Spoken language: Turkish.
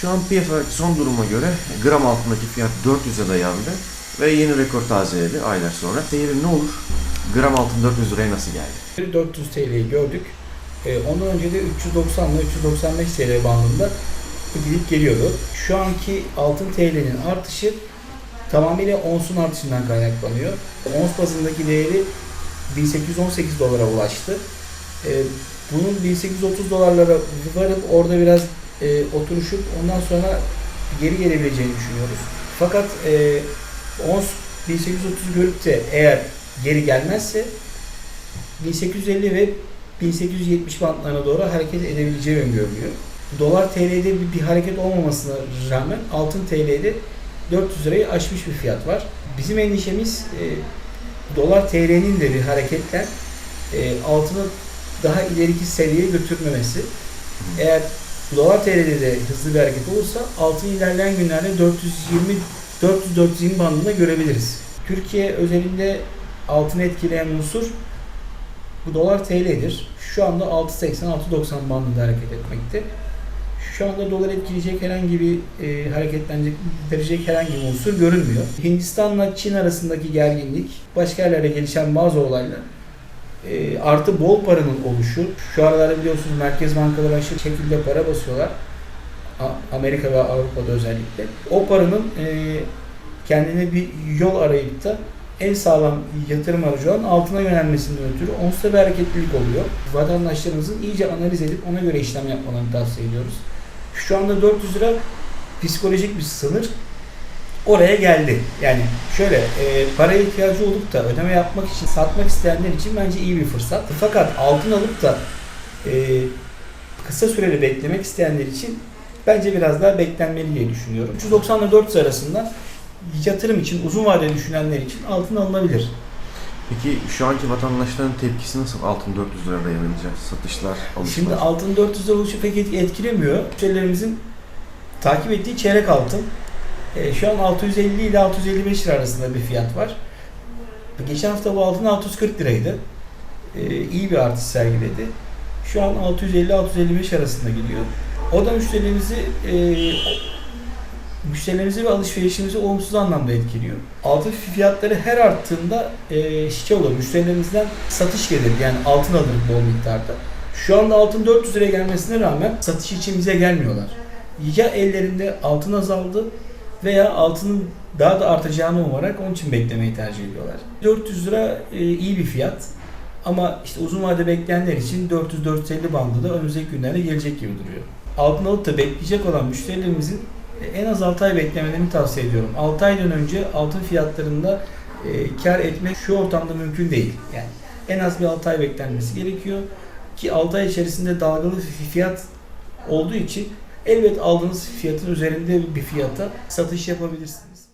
Şu an piyasadaki son duruma göre gram altındaki fiyat 400'e dayandı ve yeni rekor tazeledi aylar sonra. Seyri ne olur? Gram altın 400 liraya nasıl geldi? 400 TL'yi gördük. Ee, ondan önce de 390 ile 395 TL bandında gidip geliyordu. Şu anki altın TL'nin artışı tamamıyla onsun artışından kaynaklanıyor. Ons bazındaki değeri 1818 dolara ulaştı. Ee, bunun 1830 dolarlara varıp orada biraz e, oturuşup ondan sonra geri gelebileceğini düşünüyoruz. Fakat e, ons 1830 görüp de eğer geri gelmezse 1850 ve 1870 bantlarına doğru hareket edebileceği öngörülüyor. Dolar TL'de bir, bir hareket olmamasına rağmen altın TL'de 400 lirayı aşmış bir fiyat var. Bizim endişemiz e, dolar TL'nin de bir hareketle e, altını daha ileriki seviyeye götürmemesi. Eğer dolar TL'de de hızlı bir hareket olursa altın ilerleyen günlerde 420 400-420 bandında görebiliriz. Türkiye özelinde altını etkileyen unsur bu dolar TL'dir. Şu anda 6.80-6.90 bandında hareket etmekte. Şu anda dolar etkileyecek herhangi bir e, hareketlendirecek herhangi bir unsur görünmüyor. Hindistan'la Çin arasındaki gerginlik, başka yerlerde gelişen bazı olaylar, e, artı bol paranın oluşu. Şu aralarda biliyorsunuz merkez bankaları aşırı şekilde para basıyorlar. Amerika ve Avrupa'da özellikle. O paranın e, kendine bir yol arayıp da en sağlam yatırım aracı olan altına yönelmesinden ötürü onsuz bir hareketlilik oluyor. Vatandaşlarımızın iyice analiz edip ona göre işlem yapmalarını tavsiye ediyoruz. Şu anda 400 lira psikolojik bir sınır oraya geldi. Yani şöyle e, paraya ihtiyacı olup da ödeme yapmak için satmak isteyenler için bence iyi bir fırsat. Fakat altın alıp da e, kısa süreli beklemek isteyenler için bence biraz daha beklenmeli diye düşünüyorum. 390 ile 400 arasında yatırım için uzun vadeli düşünenler için altın alınabilir. Peki şu anki vatandaşların tepkisi nasıl altın 400 liraya dayanınca? Satışlar, alışlar? Şimdi altın 400 lira oluşu pek et- etkilemiyor. Müşterilerimizin takip ettiği çeyrek altın. E, şu an 650 ile 655 lira arasında bir fiyat var. Geçen hafta bu altın 640 liraydı. E, iyi bir artış sergiledi. Şu an 650-655 arasında gidiyor. O da müşterilerimizi e, müşterilerimizi ve alışverişimizi olumsuz anlamda etkiliyor. Altın fiyatları her arttığında e, şey olur, müşterilerimizden satış gelir. Yani altın alır bol miktarda. Şu anda altın 400 liraya gelmesine rağmen satış için bize gelmiyorlar. Ya ellerinde altın azaldı veya altının daha da artacağını umarak onun için beklemeyi tercih ediyorlar. 400 lira e, iyi bir fiyat. Ama işte uzun vade bekleyenler için 400-450 bandı da önümüzdeki günlerde gelecek gibi duruyor. Altın alıp da bekleyecek olan müşterilerimizin e, en az 6 ay beklemelerini tavsiye ediyorum. 6 aydan önce altın fiyatlarında e, kar etmek şu ortamda mümkün değil. Yani en az bir 6 ay beklenmesi gerekiyor ki 6 ay içerisinde dalgalı fiyat olduğu için elbet aldığınız fiyatın üzerinde bir fiyata satış yapabilirsiniz.